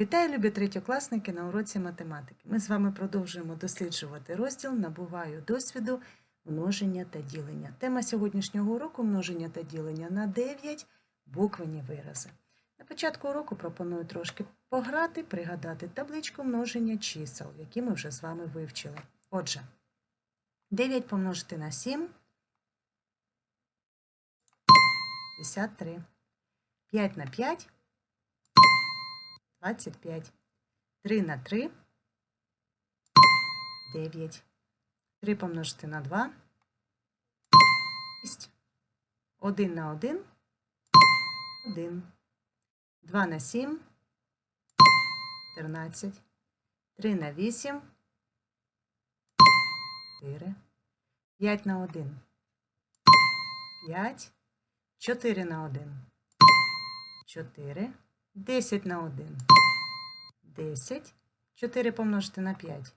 Вітаю, любі третьокласники на уроці математики. Ми з вами продовжуємо досліджувати розділ Набуваю досвіду множення та ділення. Тема сьогоднішнього уроку множення та ділення на 9 буквені вирази. На початку уроку пропоную трошки пограти, пригадати табличку множення чисел, які ми вже з вами вивчили. Отже, 9 помножити на 7 53. 5 на 5 25. 3 на 3 9. 3 помножити на 2 6. 1 на 1 1. 2 на 7 14. 3 на 8 4. 5 на 1 5. 4 на 1 4. 10 на 1 10. 4 помножити на 5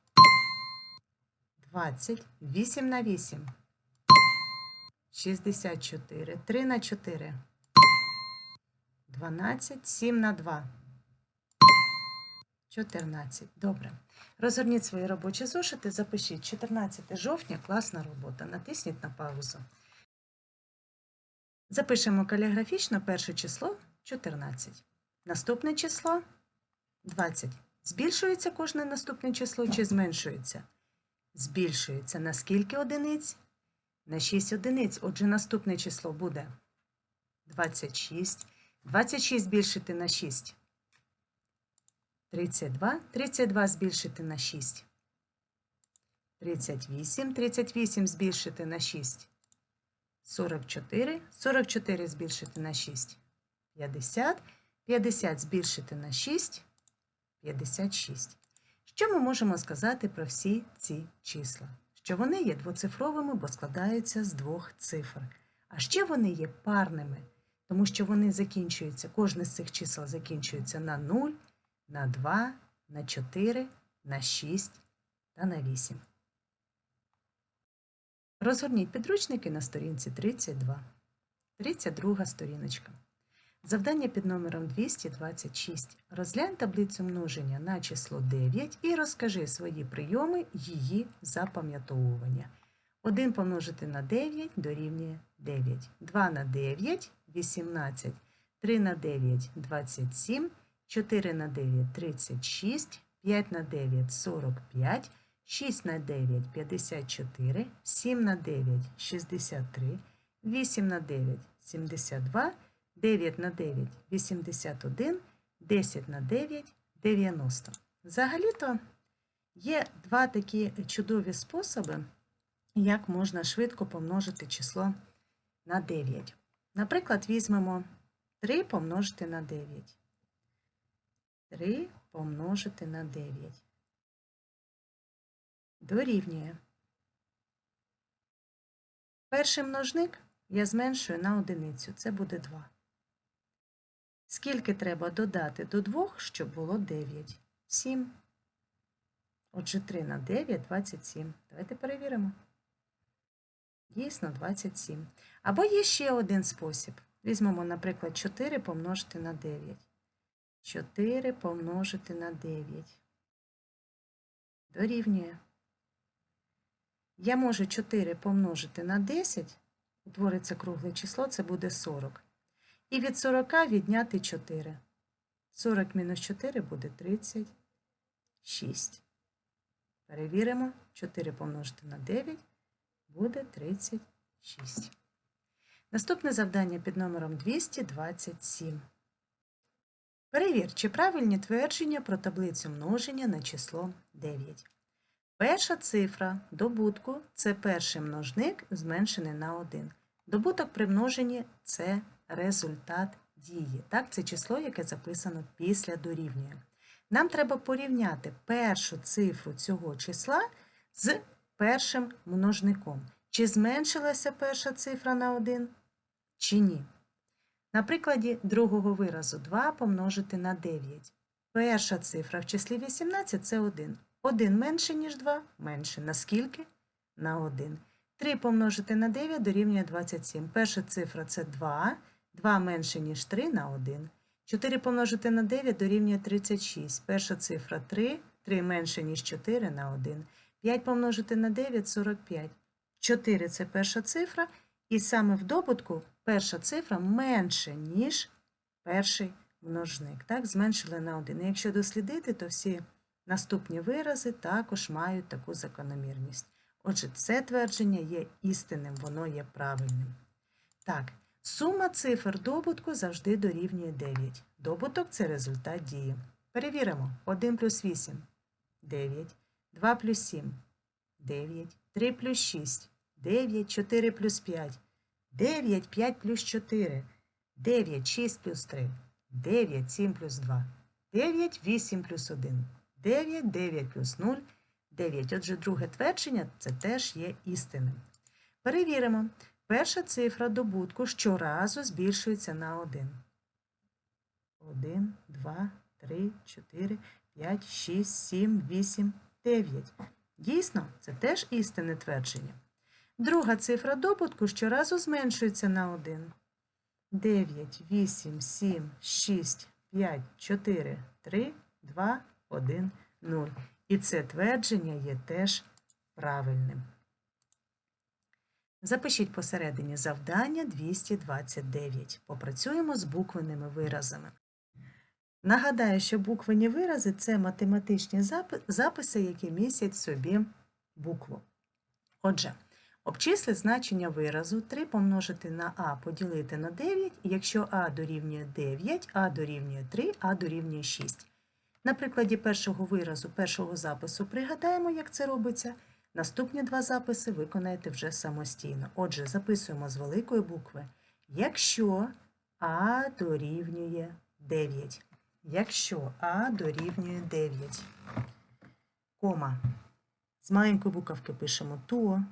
20. 8 на 8 64. 3 на 4 12. 7 на 2 14. Добре. Розгорніть свої робочі зошити, запишіть 14 жовтня, класна робота. Натисніть на паузу. Запишемо каліграфічно перше число 14. Наступне число 20. Збільшується кожне наступне число чи зменшується? Збільшується. На скільки одиниць? На 6 одиниць. Отже, наступне число буде 26. 26 збільшити на 6. 32. 32 збільшити на 6. 38. 38 збільшити на 6. 44. 44 збільшити на 6. 50. 50 збільшити на 6 56. Що ми можемо сказати про всі ці числа? Що вони є двоцифровими, бо складаються з двох цифр. А ще вони є парними, тому що вони закінчуються, кожне з цих чисел закінчується на 0, на 2, на 4, на 6 та на 8. Розгорніть підручники на сторінці 32. 32 сторіночка. Завдання під номером 226. Розглянь таблицю множення на число 9 і розкажи свої прийоми її запам'ятовування. 1 помножити на 9 дорівнює 9. 2 на 9 18. 3 на 9 27. 4 на 9 36. 5 на 9 45. 6 на 9 54. 7 на 9 63. 8 на 9 72. 9 на 9 81, 10 на 9 90. Взагалі-то є два такі чудові способи, як можна швидко помножити число на 9. Наприклад, візьмемо 3 помножити на 9. 3 помножити на 9. Дорівнює. Перший множник я зменшую на одиницю. Це буде 2. Скільки треба додати до 2, щоб було 9? 7. Отже, 3 на 9 27. Давайте перевіримо. Дійсно, 27. Або є ще один спосіб. Візьмемо, наприклад, 4 помножити на 9. 4 помножити на 9. Дорівнює. Я можу 4 помножити на 10. Утвориться кругле число, це буде 40. І від 40 відняти 4. 40 мінус 4 буде 36. Перевіримо. 4 помножити на 9 буде 36. Наступне завдання під номером 227. Перевір, чи правильні твердження про таблицю множення на число 9. Перша цифра добутку це перший множник, зменшений на 1. Добуток при множенні – це результат дії. Так, Це число, яке записано після дорівнює. Нам треба порівняти першу цифру цього числа з першим множником. Чи зменшилася перша цифра на 1, чи ні. На прикладі другого виразу 2 помножити на 9. Перша цифра в числі 18 це 1. 1 менше, ніж 2, менше. Наскільки? На 1. 3 помножити на 9 дорівнює 27. Перша цифра це 2. 2 менше, ніж 3 на 1. 4 помножити на 9 дорівнює 36. Перша цифра 3, 3 менше, ніж 4 на 1. 5 помножити на 9 – 45. 4 – це перша цифра, і саме в добутку перша цифра менше, ніж перший множник. Так, зменшили на 1. І якщо дослідити, то всі наступні вирази також мають таку закономірність. Отже, це твердження є істинним, воно є правильним. Так, сума цифр добутку завжди дорівнює 9. Добуток це результат дії. Перевіримо. 1 плюс 8 – 9, 2 плюс 7 – 9, 3 плюс 6 – 9, 4 плюс 5 – 9, 5 плюс 4 – 9, 6 плюс 3 – 9, 7 плюс 2 – 9, 8 плюс 1 – 9, 9 плюс 0 – 9. Отже, друге твердження це теж є істинним. Перевіримо. Перша цифра добутку щоразу збільшується на 1. 1, 2, 3, 4, 5, 6, 7, 8, 9. Дійсно, це теж істинне твердження. Друга цифра добутку щоразу зменшується на 1. 9, 8, 7, 6, 5, 4, 3, 2, 1, 0. І це твердження є теж правильним. Запишіть посередині завдання 229. Попрацюємо з буквенними виразами. Нагадаю, що буквені вирази це математичні записи, які містять в собі букву. Отже, обчисли значення виразу 3 помножити на а поділити на 9, якщо а дорівнює 9, а дорівнює 3, а дорівнює 6. На прикладі першого виразу, першого запису пригадаємо, як це робиться. Наступні два записи виконаєте вже самостійно. Отже, записуємо з великої букви. Якщо А дорівнює 9. Якщо А дорівнює 9. Кома. З маленької буковки пишемо то.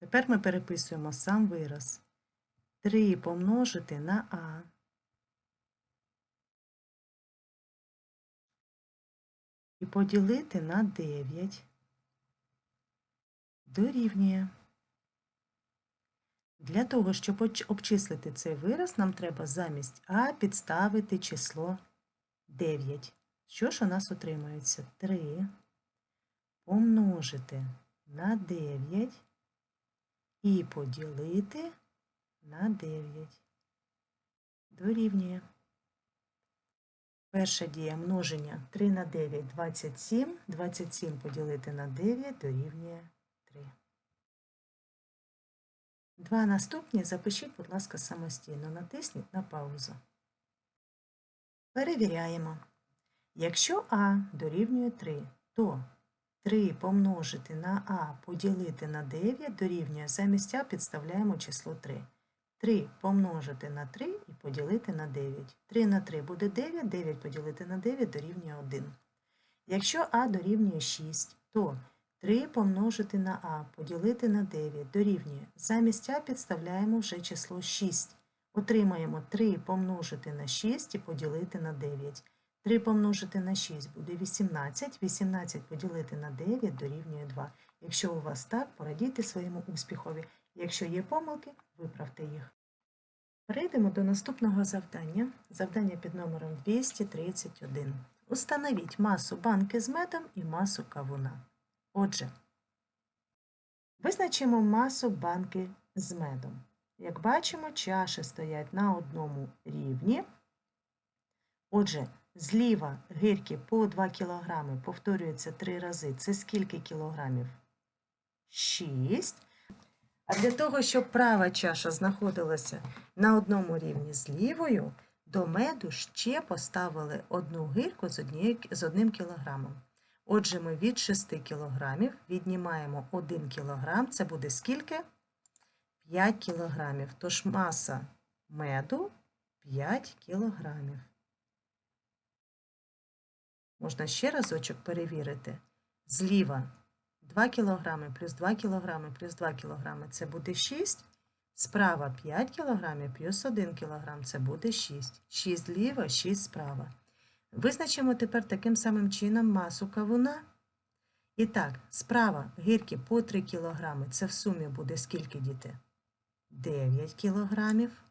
Тепер ми переписуємо сам вираз. 3 помножити на А. і поділити на 9 дорівнює. Для того, щоб обчислити цей вираз, нам треба замість А підставити число 9. Що ж у нас отримується? 3 помножити на 9 і поділити на 9 дорівнює. Перша дія множення 3 на 9 – 27. 27 поділити на 9 дорівнює 3. Два наступні запишіть, будь ласка, самостійно. Натисніть на паузу. Перевіряємо. Якщо А дорівнює 3, то 3 помножити на А поділити на 9 дорівнює замість А підставляємо число 3. 3 помножити на 3 і поділити на 9. 3 на 3 буде 9, 9 поділити на 9 дорівнює 1. Якщо А дорівнює 6, то 3 помножити на А поділити на 9 дорівнює. Замість А підставляємо вже число 6. Отримаємо 3 помножити на 6 і поділити на 9. 3 помножити на 6 буде 18, 18 поділити на 9 дорівнює 2. Якщо у вас так, порадійте своєму успіхові. Якщо є помилки, виправте їх. Перейдемо до наступного завдання. Завдання під номером 231. Установіть масу банки з медом і масу кавуна. Отже, визначимо масу банки з медом. Як бачимо, чаші стоять на одному рівні. Отже, зліва гирки по 2 кг повторюється 3 рази. Це скільки кілограмів? 6. А для того, щоб права чаша знаходилася на одному рівні з лівою, до меду ще поставили одну гирку з, однією, з одним кілограмом. Отже, ми від 6 кілограмів віднімаємо 1 кілограм. Це буде скільки? 5 кілограмів. Тож маса меду 5 кілограмів. Можна ще разочок перевірити. Зліва 2 кг плюс 2 кг плюс 2 кг це буде 6. Справа 5 кг плюс 1 кг це буде 6. 6 зліва, 6 справа. Визначимо тепер таким самим чином масу кавуна. І так, справа гірки по 3 кг це в сумі буде скільки діти? 9 кілограмів.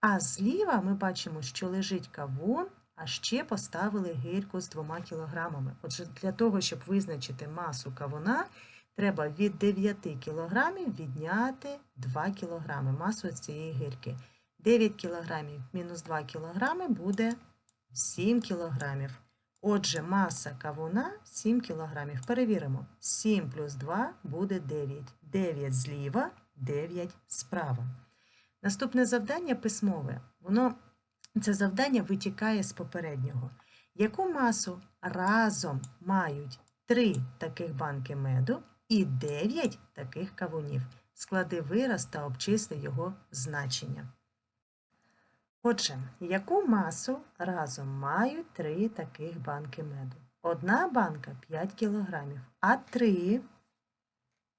А зліва ми бачимо, що лежить кавун, а ще поставили гирьку з 2 кілограмами. Отже, для того, щоб визначити масу кавуна, треба від 9 кілограмів відняти 2 кілограми масу цієї гирьки. 9 кілограмів мінус 2 кілограми буде 7 кілограмів. Отже, маса кавуна 7 кілограмів. Перевіримо. 7 плюс 2 буде 9. 9 зліва, 9 справа. Наступне завдання письмове. Воно, це завдання витікає з попереднього. Яку масу разом мають 3 таких банки меду і 9 таких кавунів? Склади вираз та обчисли його значення. Отже, яку масу разом мають три таких банки меду? Одна банка 5 кілограмів, а 3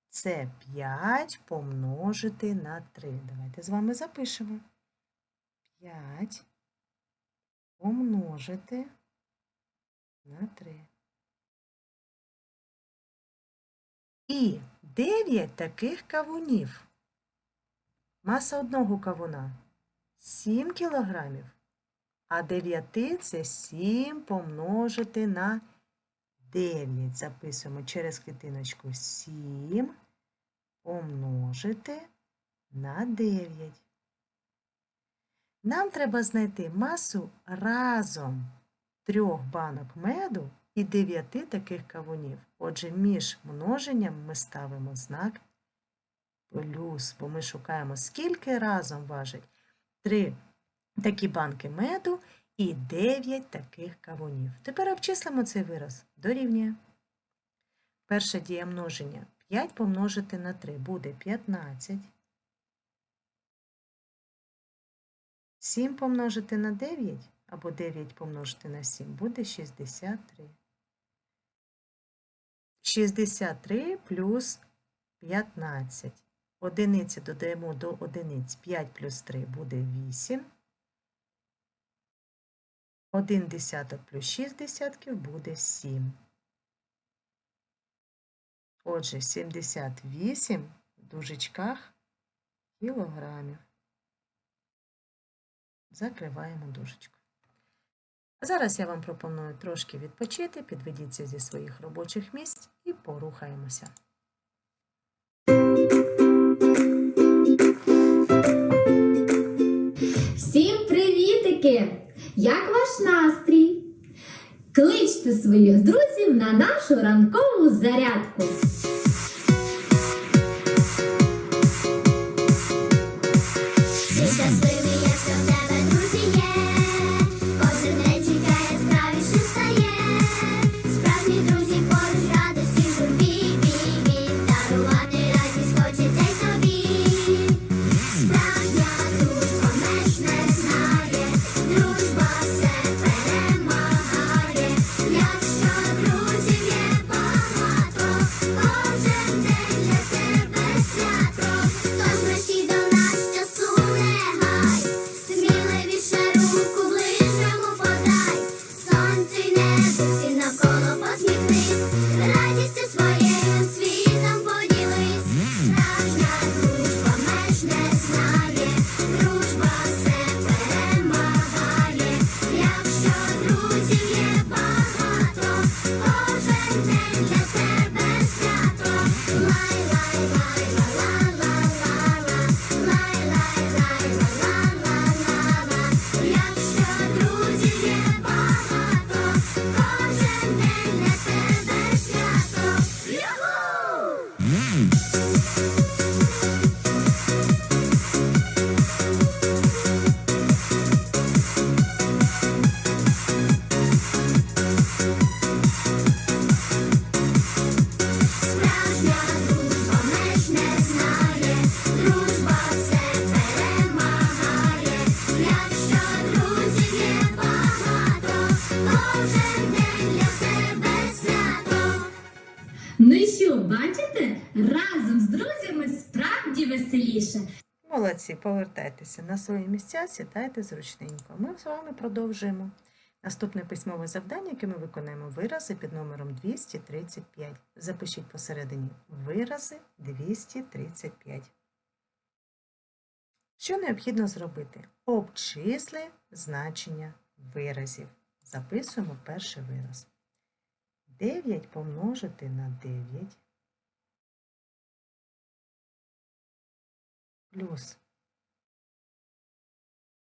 це 5 помножити на 3. Давайте з вами запишемо. 5 помножити на 3. І 9 таких кавунів. Маса одного кавуна 7 кілограмів, а 9 це 7 помножити на 9. Записуємо через клітиночку 7 помножити на 9. Нам треба знайти масу разом трьох банок меду і 9 таких кавунів. Отже, між множенням ми ставимо знак плюс, бо ми шукаємо, скільки разом важить три такі банки меду і 9 таких кавунів. Тепер обчислимо цей вираз. Дорівнює. Перша дія множення 5 помножити на 3 буде 15. 7 помножити на 9 або 9 помножити на 7 буде 63. 63 плюс 15. Одиниці додаємо до одиниць 5 плюс 3 буде 8. 1 десяток плюс 6 десятків буде 7. Отже, 78 в дужечках кілограмів. Закриваємо дужечку. Зараз я вам пропоную трошки відпочити, підведіться зі своїх робочих місць і порухаємося. Всім привітики! Як ваш настрій? Кличте своїх друзів на нашу ранкову зарядку. Молодці, повертайтеся на свої місця, сідайте зручненько. Ми з вами продовжуємо. Наступне письмове завдання, яке ми виконаємо вирази під номером 235. Запишіть посередині вирази 235. Що необхідно зробити? Обчисли значення виразів. Записуємо перший вираз. 9 помножити на 9 плюс.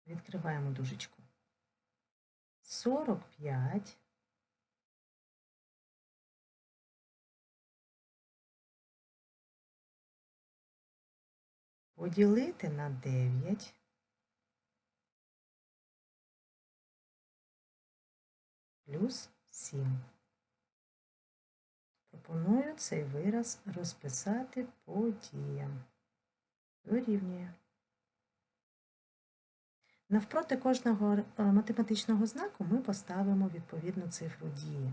Відкриваємо дужечку. 45 поділити на 9 плюс 7. Пропоную цей вираз розписати по діям. Дорівнює. Навпроти кожного е, математичного знаку ми поставимо відповідну цифру дії.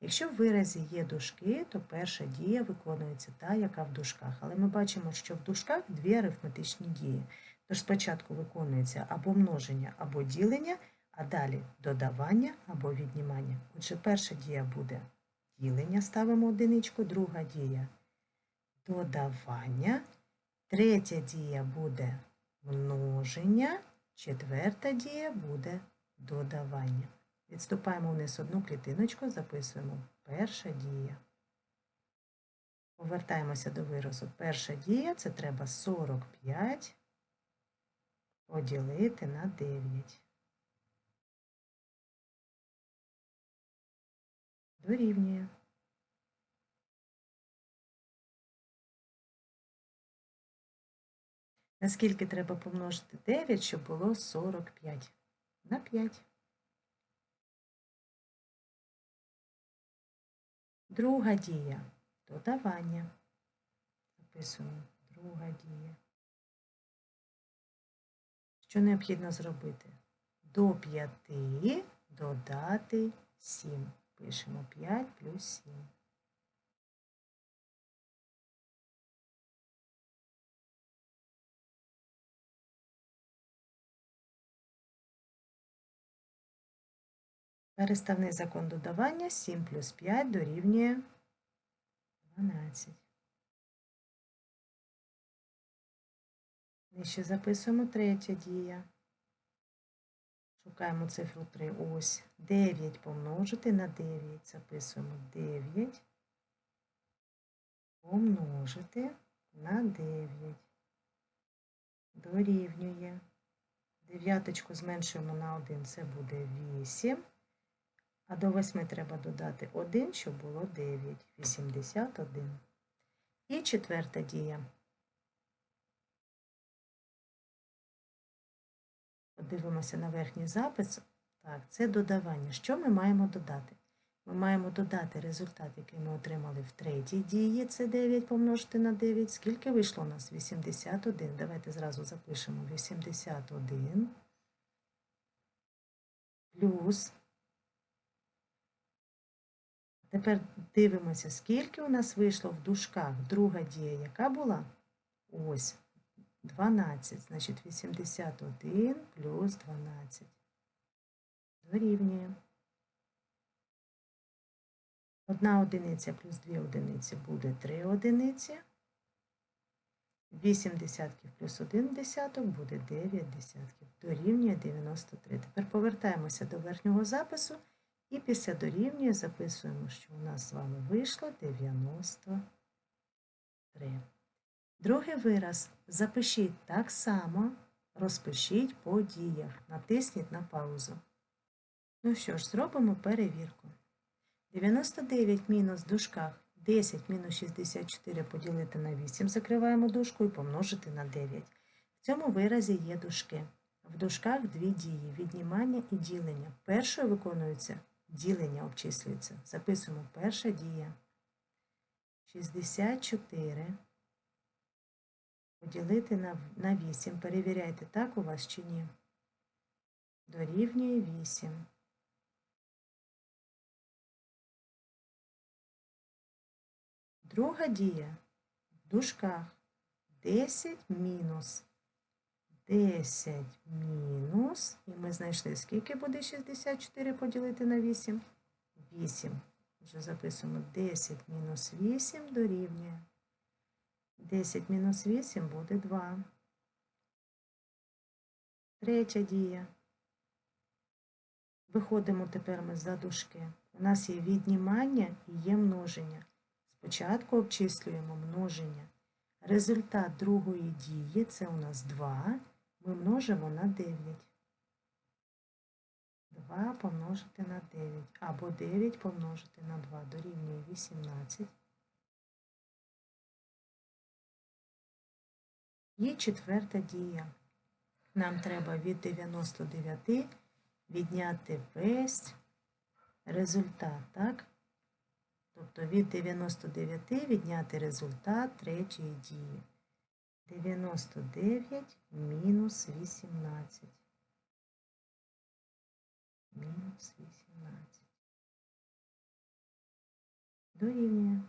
Якщо в виразі є дужки, то перша дія виконується та, яка в дужках. Але ми бачимо, що в дужках дві арифметичні дії. Тож спочатку виконується або множення, або ділення, а далі додавання або віднімання. Отже, перша дія буде ділення, ставимо одиничку, друга дія додавання, третя дія буде множення, четверта дія буде додавання. Відступаємо вниз одну клітиночку, записуємо перша дія. Повертаємося до виразу. Перша дія це треба 45 поділити на 9. Дорівнює. Наскільки треба помножити 9, щоб було 45? На 5. Друга дія додавання. Записуємо друга дія. Що необхідно зробити? До 5 додати 7. Пишемо 5 плюс 7. Переставний закон додавання 7 плюс 5 дорівнює 12. Нижче записуємо третя дія. Шукаємо цифру 3. Ось 9 помножити на 9. Записуємо 9 помножити на 9. Дорівнює. Дев'яточку зменшуємо на 1, це буде 8. А до 8 треба додати 1, щоб було 9. 81. І четверта дія. Подивимося на верхній запис. Так, це додавання. Що ми маємо додати? Ми маємо додати результат, який ми отримали в третій дії. Це 9 помножити на 9. Скільки вийшло у нас? 81. Давайте зразу запишемо 81 плюс Тепер дивимося, скільки у нас вийшло в дужках. Друга дія, яка була? Ось 12. Значить 81 плюс 12. Дорівнює. Одна одиниця плюс дві одиниці буде 3 одиниці. 8 десятків плюс 1 десяток буде 9 десятків. Дорівнює 93. Тепер повертаємося до верхнього запису. І після дорівнює записуємо, що у нас з вами вийшло 93. Другий вираз запишіть так само, розпишіть по діях. Натисніть на паузу. Ну що ж, зробимо перевірку. 99 мінус в дужках 10 мінус 64 поділити на 8, закриваємо дужку і помножити на 9. В цьому виразі є дужки. В дужках дві дії віднімання і ділення. Першою виконується ділення обчислюється. Записуємо перша дія. 64 поділити на, на 8. Перевіряйте, так у вас чи ні. Дорівнює 8. Друга дія в дужках 10 мінус 10 мінус, і ми знайшли, скільки буде 64 поділити на 8? 8. Вже записуємо 10 мінус 8 дорівнює. 10 мінус 8 буде 2. Третя дія. Виходимо тепер ми за дужки. У нас є віднімання і є множення. Спочатку обчислюємо множення. Результат другої дії це у нас 2. Ми множимо на 9. 2 помножити на 9. Або 9 помножити на 2 дорівнює 18. Є четверта дія. Нам треба від 99 відняти весь результат, так? Тобто від 99 відняти результат третьої дії. 99 мінус 18. Мінус 18. Дорівнює.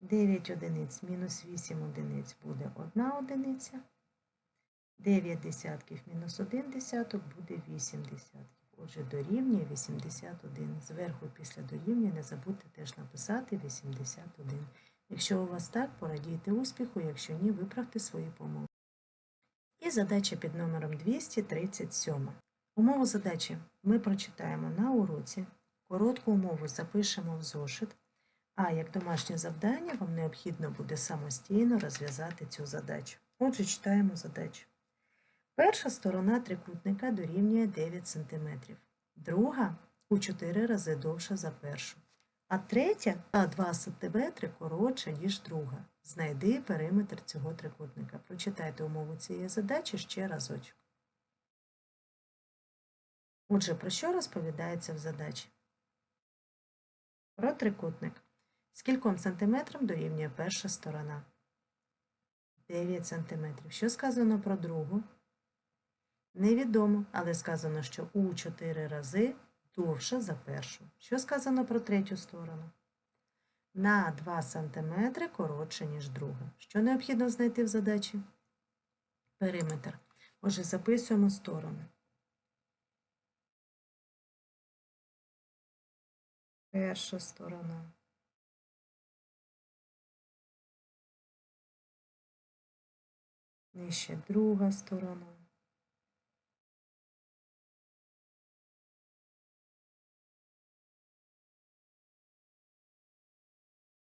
9 одиниць мінус 8 одиниць буде 1 одиниця. 9 десятків мінус 1 десяток буде 8 десятків. Отже, дорівнює 81. Зверху після дорівнює не забудьте теж написати 81. Якщо у вас так, порадійте успіху, якщо ні, виправте свої помилки. І задача під номером 237. Умову задачі ми прочитаємо на уроці. Коротку умову запишемо в зошит. А як домашнє завдання вам необхідно буде самостійно розв'язати цю задачу. Отже, читаємо задачу. Перша сторона трикутника дорівнює 9 см, друга у 4 рази довша за першу, а третя на 2 см коротша, ніж друга. Знайди периметр цього трикутника. Прочитайте умову цієї задачі ще разочок. Отже, про що розповідається в задачі? Про трикутник. Скільком сантиметрам дорівнює перша сторона? 9 сантиметрів. Що сказано про другу? Невідомо, але сказано, що у 4 рази довша за першу. Що сказано про третю сторону? На 2 см коротше, ніж друга. Що необхідно знайти в задачі? Периметр. Отже, записуємо сторони. Перша сторона. Нижче друга сторона.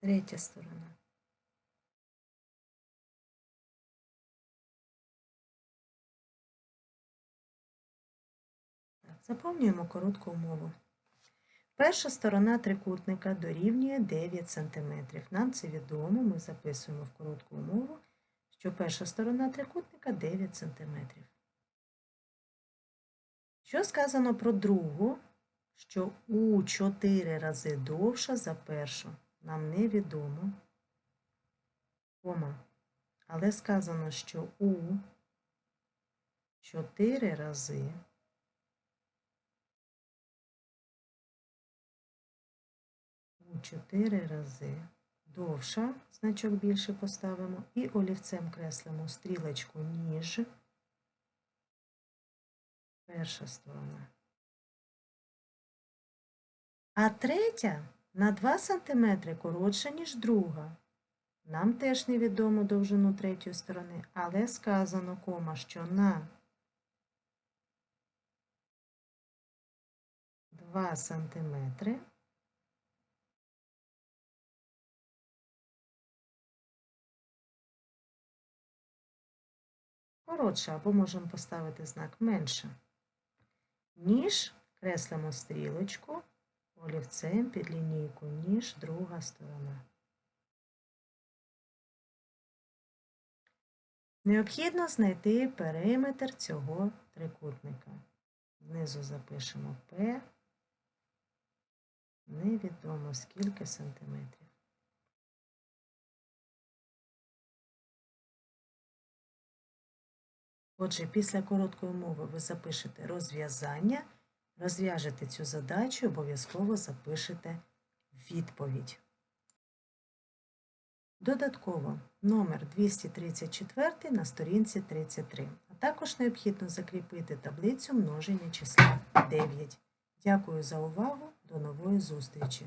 Третя сторона. Заповнюємо коротку умову. Перша сторона трикутника дорівнює 9 см. Нам це відомо, ми записуємо в коротку умову, що перша сторона трикутника 9 см. Що сказано про другу, що у 4 рази довша за першу? Нам невідомо. Кома. Але сказано, що у 4 рази у 4 рази довша, значок більше поставимо, і олівцем креслимо стрілочку ніж перша сторона. А третя на 2 см коротша, ніж друга. Нам теж невідомо довжину третьої сторони, але сказано, кома, що на. 2 сантиметри. Коротша, або можемо поставити знак менше, ніж креслимо стрілочку олівцем під лінійку, ніж друга сторона. Необхідно знайти периметр цього трикутника. Знизу запишемо П. Невідомо скільки сантиметрів. Отже, після короткої мови ви запишете розв'язання, розв'яжете цю задачу і обов'язково запишете відповідь. Додатково номер 234 на сторінці 33, а також необхідно закріпити таблицю множення числа 9. Дякую за увагу. До нової зустрічі!